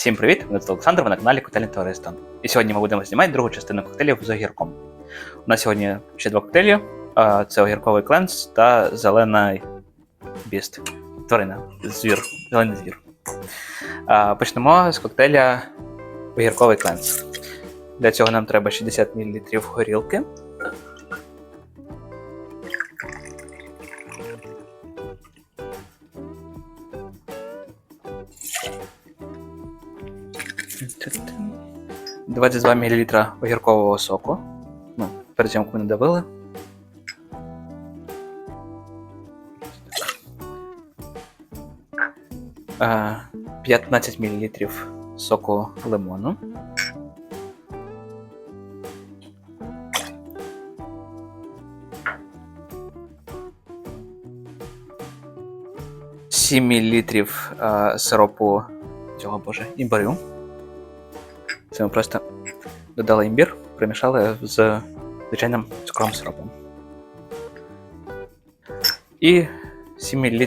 Всім привіт! Мене звати Олександр, ви на каналі Коктейльне Товариство. І сьогодні ми будемо знімати другу частину коктейлів з огірком. У нас сьогодні ще два коктейлі: це огірковий кленс та зелений біст. Тварина, звір, зелений звір. Почнемо з коктейля огірковий кленс. Для цього нам треба 60 мл горілки. 22 мл огіркового соку. Ну, перед цим як ми надавили. А, 15 мл соку лимону. Сім а, сиропу цього боже, імбирю. Ми просто додали імбір, примішали з звичайним цукровим сиропом. І 7 мл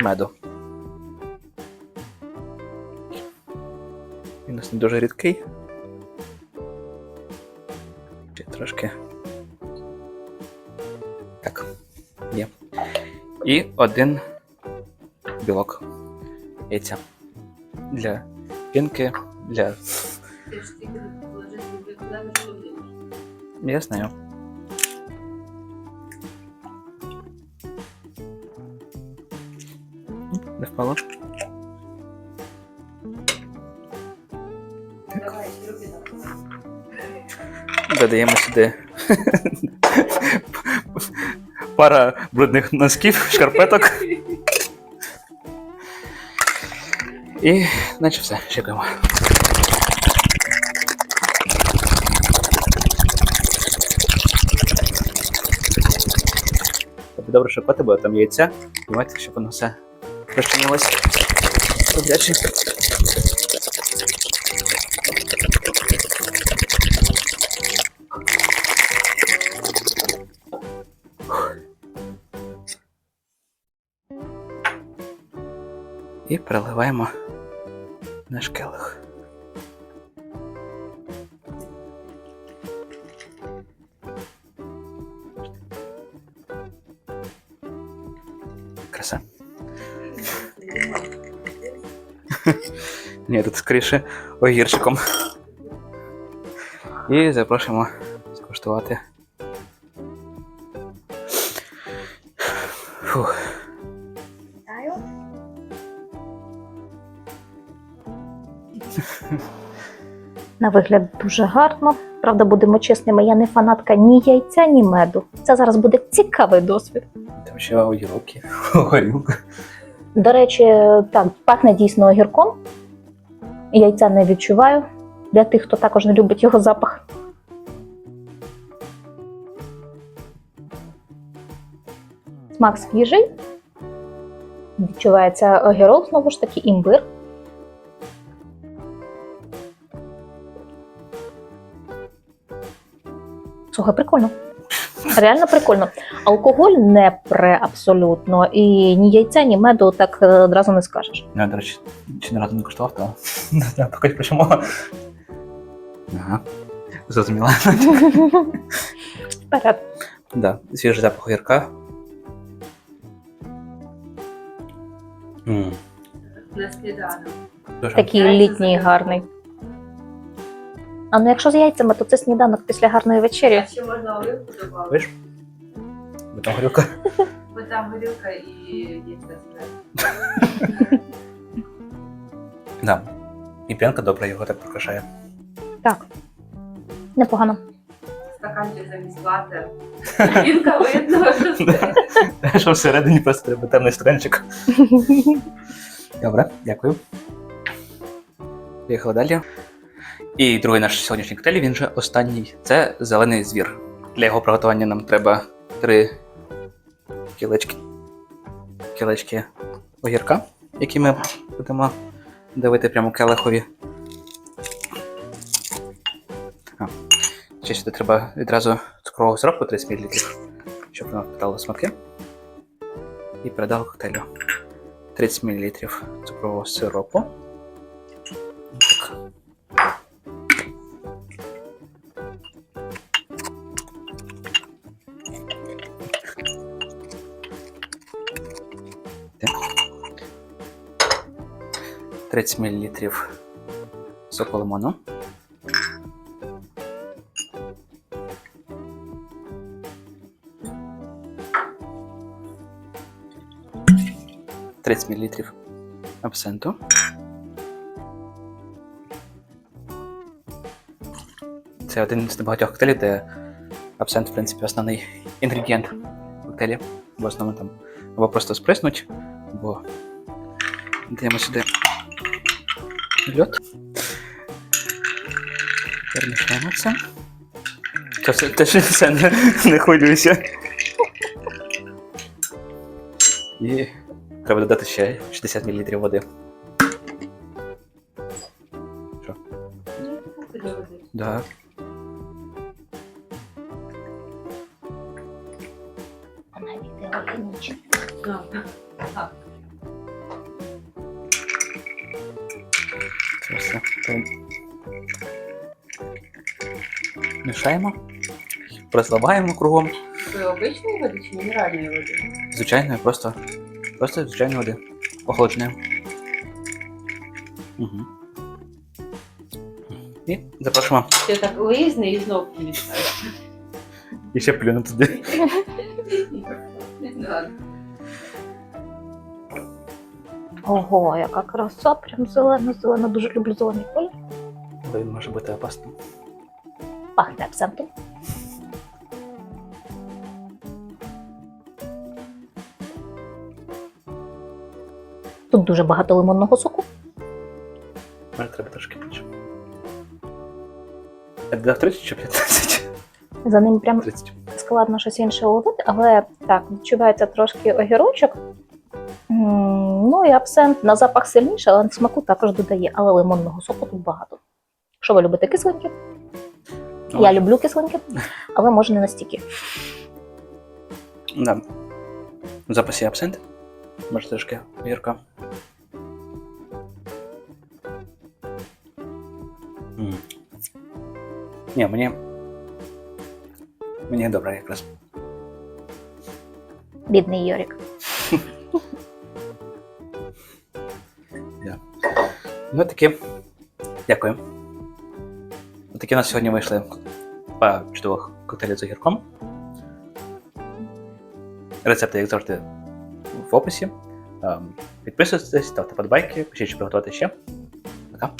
меду. Він у нас не дуже рідкий. Ще трошки. Так, є. І один білок яйця. Для пінки, для Ти ж тільки викладати. Я знаю. Не впало. Давай. Додаємо сюди пара брудних носків, шкарпеток. І наче все, чекаємо. Тобі добре шукати, бо там яйця. Давайте, щоб воно все розчинилося. Добряче. І переливаємо наш келих. Ні, тут скоріше огірчиком. І запрошуємо скуштувати. Фух. На вигляд дуже гарно. Правда, будемо чесними, я не фанатка ні яйця, ні меду. Це зараз буде цікавий досвід. Там ще горілка. До речі, так, пахне дійсно огірком. Яйця не відчуваю для тих, хто також не любить його запах. Смак свіжий. Відчувається огірок, знову ж таки, імбир. Слухай, прикольно. Реально прикольно. Алкоголь не пре абсолютно, і ні яйця, ні меду так е, одразу не скажеш. Я, до речі, ще не разу не куштував, то не знаю, поки почому. Ага. Зрозуміла. Вперед. Да, свіжий запах огірка. М, Дуже. Такий літній гарний. А ну якщо з яйцями, то це сніданок після гарної вечері. А ще можна оливку додати, Видиш? Бо там горілка. бо там горілка і яйця зверху. Да. І п'янка добре його так прикрашає. Так. Непогано. Стаканчик замість лати. Інка видно, що це. Що всередині просто треба темний стаканчик. Добре, дякую. Поїхали далі. І другий наш сьогоднішній коктейль, він же останній. Це зелений звір. Для його приготування нам треба три кілечки, кілечки огірка, які ми будемо давити прямо келихові. Ще сюди треба відразу цукрового сиропу 30 мл, щоб воно впитало смаки. І передало коктейлю 30 мл цукрового сиропу. 30 мл соку лимону. Тридцять мл абсенту. Це один з небагатьох коктейлів, де абсент, в принципі, основний інгредієнт коктейлі. В основному там або просто сприснуть, або даємо сюди льод. Перемішаємо це. Це все, те, що все не, не хвилюйся. І треба додати ще 60 мл води. Що? Да. Все. Мішаємо. Розливаємо кругом. Ви обичної води чи мінеральної води? Звичайної, просто. Просто звичайної води. Охолодженої. Угу. І запрошуємо. Ти так виїзний і знов підлітає. І ще плюну туди. Ого, яка краса, прям зелено-зелено, дуже люблю зелений колір. Бо він може бути опасним. Пахне абсентом. Тут дуже багато лимонного соку. Може треба трошки більше. Я додав 30 чи 15? За ним прям 30. складно щось інше ловити, але так, відчувається трошки огірочок. Ну і абсент на запах сильніше, але на смаку також додає, але лимонного соку тут багато. Що ви любите кисленьке? Я люблю кисленьке, але може не настільки. Да. В запасі абсент. Може трошки гірка. Ні, мені. Мені добре якраз. Бідний Йорік. Ну такі. Дякую. Такі у нас сьогодні вийшли два чудових коктейлі з огірком. Рецепти, як завжди, в описі. Ем, Підписуйтесь, ставте подбайки, пишіть, що приготувати ще. Пока.